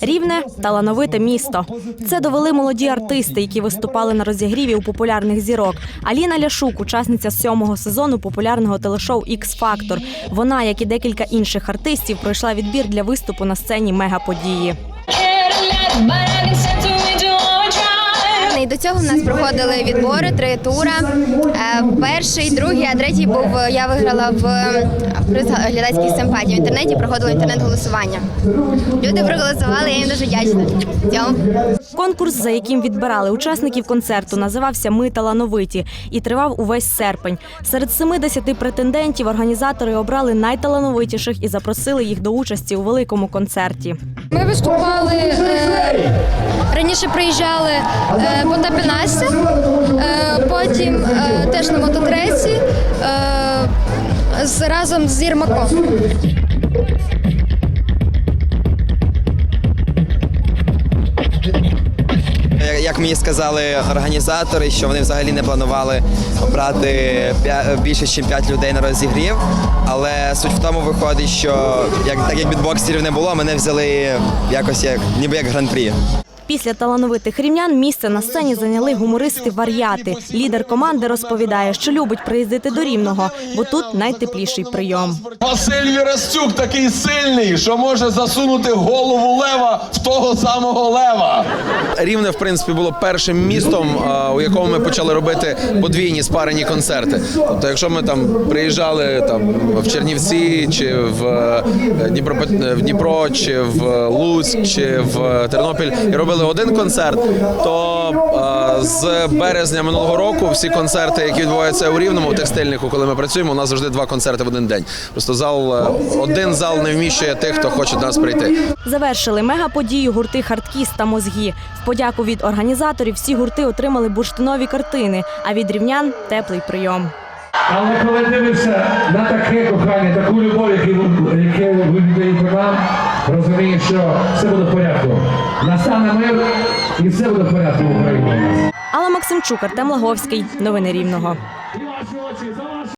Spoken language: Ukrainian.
Рівне талановите місто. Це довели молоді артисти, які виступали на розігріві у популярних зірок. Аліна Ляшук, учасниця сьомого сезону популярного телешоу «Ікс Фактор. Вона, як і декілька інших артистів, пройшла відбір для виступу на сцені мегаподії. Цього в нас проходили відбори, три тура. Е, Перший, другий, а третій був я виграла в приз симпатій. В інтернеті проходило інтернет-голосування. Люди проголосували, я їм дуже вдячна. Цьому. Конкурс, за яким відбирали учасників концерту, називався Ми талановиті і тривав увесь серпень. Серед 70 претендентів організатори обрали найталановитіших і запросили їх до участі у великому концерті. Ми виступали е, раніше приїжджали е, по Тапінасі, е, потім е, теж на мототресі е, з, разом з Єрмаком. Як мені сказали організатори, що вони взагалі не планували брати п'я- більше, ніж 5 людей на розігрів. Але суть в тому виходить, що як так як бітбоксерів не було, мене взяли якось як ніби як гран-прі. Після талановитих рівнян місце на сцені зайняли гумористи вар'яти. Лідер команди розповідає, що любить приїздити до рівного, бо тут найтепліший прийом. Василь Вірастюк такий сильний, що може засунути голову лева в того самого лева. Рівне, в принципі, було першим містом, у якому ми почали робити подвійні спарені концерти. Тобто, якщо ми там приїжджали там в Чернівці, чи в е, Дніпро, в Дніпро, чи в Луцьк, чи в Тернопіль і робили один концерт, то з березня минулого року всі концерти, які відбуваються у Рівному, у текстильнику, коли ми працюємо, у нас завжди два концерти в один день. Просто зал е, один зал не вміщує тих, хто хоче до нас прийти. Завершили мегаподію гурти Хардкіс та Мозгі. В подяку від організаторів всі гурти отримали бурштинові картини, а від рівнян теплий прийом. Але коли дивишся на таке кохання, таку любов, яке ви віддаєте нам, розумієш, що все буде в порядку. Настане мир і все буде в порядку в Україні. Алла Максимчук, Артем Лаговський. Новини Рівного.